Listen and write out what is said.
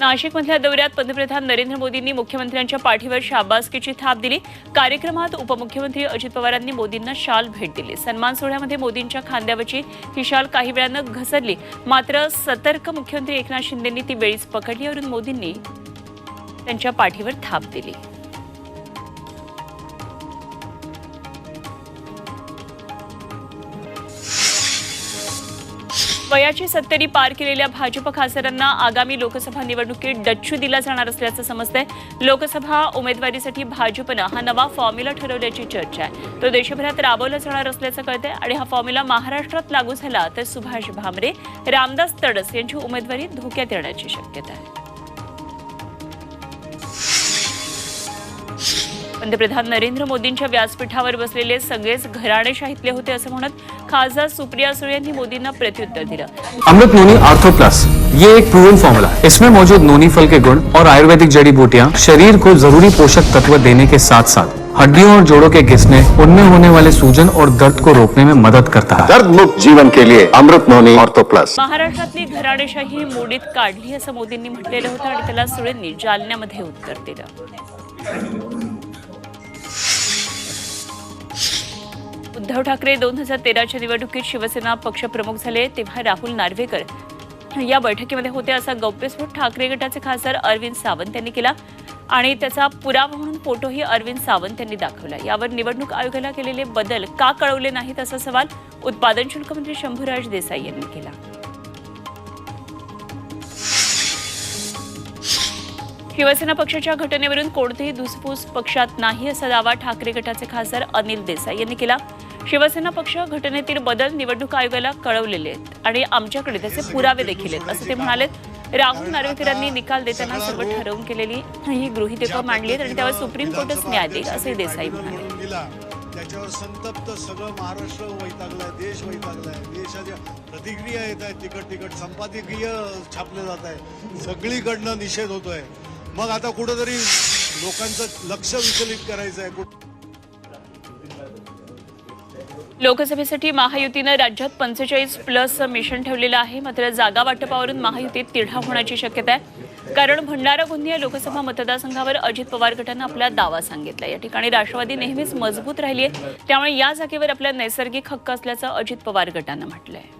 नाशिकमधल्या दौऱ्यात पंतप्रधान नरेंद्र मोदींनी मुख्यमंत्र्यांच्या पाठीवर शाबासकीची थाप दिली. कार्यक्रमात उपमुख्यमंत्री अजित पवारांनी मोदींना शाल भेट दिली. सन्मान सोहळ्यामध्ये मोदींच्या खांद्यावरची ही शाल काही वेळानं घसरली. मात्र सतर्क मुख्यमंत्री एकनाथ शिंदेंनी ती वेळीच पकडली. अरुण मोदींनी त्यांच्या पाठीवर थाप दिली. वयाची सत्तरी पार केलेल्या भाजप खासदारांना आगामी लोकसभा निवडणुकीत डच्चू दिला जाणार असल्याचं समजतंय. लोकसभा उमेदवारीसाठी भाजपनं हा नवा फॉर्म्युला ठरवल्याची चर्चा आहे. तो देशभरात राबवला जाणार असल्याचं कळतंय आणि हा फॉर्म्युला महाराष्ट्रात लागू झाला तर सुभाष भामरे रामदास तडस यांची उमेदवारी धोक्यात येण्याची शक्यता आहे. पंतप्रधान नरेंद्र मोदींच्या व्यासपीठावर बसलेले सगळेच घराणेशाहीतले होते असं म्हणत खासदार सुप्रिया सुळे यांनी मोदींना प्रत्युत्तर दिलं. अमृत नोनी आर्थो प्लस ये एक प्रूवन फॉर्मूला इसमें मौजूद नोनी फल के गुण और आयुर्वेदिक जड़ी बूटियाँ शरीर को जरूरी पोषक तत्व देने के साथ साथ हड्डियों और जोड़ों के घिसने उनमें होने वाले सूजन और दर्द को रोकने में मदद करता है। दर्द मुक्त जीवन के लिए अमृत नोनी ऑर्थो प्लस। महाराष्ट्रातली घराणेशाही मोडीत काढली असं मोदींनी म्हटलेलं होतं आणि त्याला सुळेंनी जालन्यामध्ये उत्तर दिलं. उद्धव ठाकरे दोन हजार तेराच्या निवडणुकीत शिवसेना पक्षप्रमुख झाले तेव्हा राहुल नार्वेकर या बैठकीमध्ये होते असा गौप्यस्फोट ठाकरे गटाचे खासदार अरविंद सावंत यांनी केला आणि त्याचा पुरावा म्हणून फोटोही अरविंद सावंत यांनी दाखवला. यावर निवडणूक आयोगाला केलेले बदल का कळवले नाहीत असा सवाल उत्पादन शुल्क मंत्री शंभूराज देसाई यांनी केला. शिवसेना पक्षाच्या घटनेवरून कोणतीही धुसफूस पक्षात नाही असा दावा ठाकरे गटाचे खासदार अनिल देसाई यांनी केला. शिवसेना पक्ष घटनेतील बदल निवडणूक आयोगाला कळवलेले आहेत आणि आमच्याकडे त्याचे पुरावे देखील आहेत असं ते म्हणाले राहुल नार्वेकरांनी निकाल देताना सर्व ठरवून केलेली ही गृहितकं मांडली आहेत आणि त्यावर सुप्रीम कोर्टच न्याय देईल असे देसाई म्हणाले. त्याच्यावर संतप्त सगळं महाराष्ट्र वैतागलाय देश वैतागलाय. देशाच्या प्रतिक्रिया येत आहेत तिकट तिकट संपादकीय छापले जात आहे सगळीकडनं निषेध होतोय. मग आता कुठंतरी लोकांचं लक्ष विचलित करायचं आहे. कुठं लोकसभेसाठी महायुतीनं राज्यात पंचेचाळीस प्लस मिशन ठेवलेलं आहे. मात्र जागा वाटपावरून महायुतीत तिढा होण्याची शक्यता आहे. कारण भंडारा गोंदिया लोकसभा मतदारसंघावर अजित पवार गटानं आपला दावा सांगितला या ठिकाणी राष्ट्रवादी नेहमीच मजबूत राहिली आहे. त्यामुळे या जागेवर आपला नैसर्गिक हक्क असल्याचं अजित पवार गटानं म्हटलं आहे